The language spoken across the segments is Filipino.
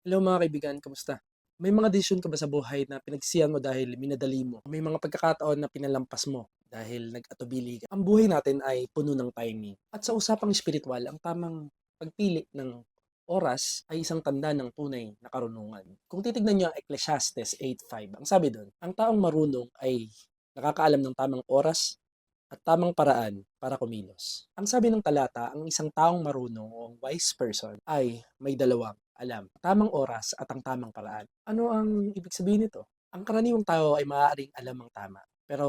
Hello mga kaibigan, kamusta? May mga desisyon ka ba sa buhay na pinagsiyan mo dahil minadali mo? May mga pagkakataon na pinalampas mo dahil nag-atubili ka. Ang buhay natin ay puno ng timing. At sa usapang espiritual, ang tamang pagpili ng oras ay isang tanda ng tunay na karunungan. Kung titignan niyo ang Ecclesiastes 8.5, ang sabi doon, ang taong marunong ay nakakaalam ng tamang oras at tamang paraan para kumilos. Ang sabi ng talata, ang isang taong marunong o wise person ay may dalawang alam, tamang oras at ang tamang paraan. Ano ang ibig sabihin nito? Ang karaniwang tao ay maaaring alam ang tama, pero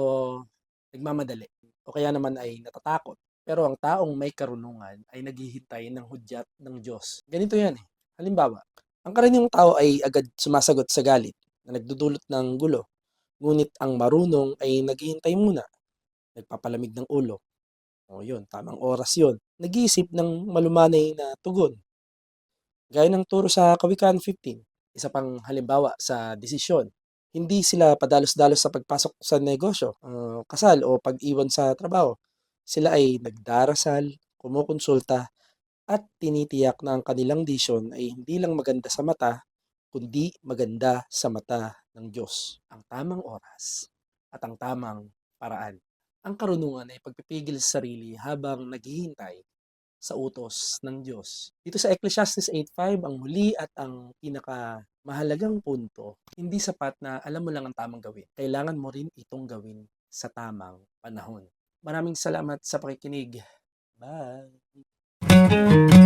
nagmamadali o kaya naman ay natatakot. Pero ang taong may karunungan ay naghihintay ng hudyat ng Diyos. Ganito yan eh. Halimbawa, ang karaniwang tao ay agad sumasagot sa galit na nagdudulot ng gulo. Ngunit ang marunong ay naghihintay muna, nagpapalamig ng ulo. O yun, tamang oras yun. Nag-iisip ng malumanay na tugon. Gaya ng turo sa Kawikaan 15, isa pang halimbawa sa desisyon. Hindi sila padalos-dalos sa pagpasok sa negosyo, uh, kasal o pag-iwan sa trabaho. Sila ay nagdarasal, kumukonsulta, at tinitiyak na ang kanilang desisyon ay hindi lang maganda sa mata, kundi maganda sa mata ng Diyos. Ang tamang oras at ang tamang paraan. Ang karunungan ay pagpipigil sa sarili habang naghihintay sa utos ng Diyos. Dito sa Ecclesiastes 8.5, ang huli at ang pinaka mahalagang punto, hindi sapat na alam mo lang ang tamang gawin. Kailangan mo rin itong gawin sa tamang panahon. Maraming salamat sa pakikinig. Bye!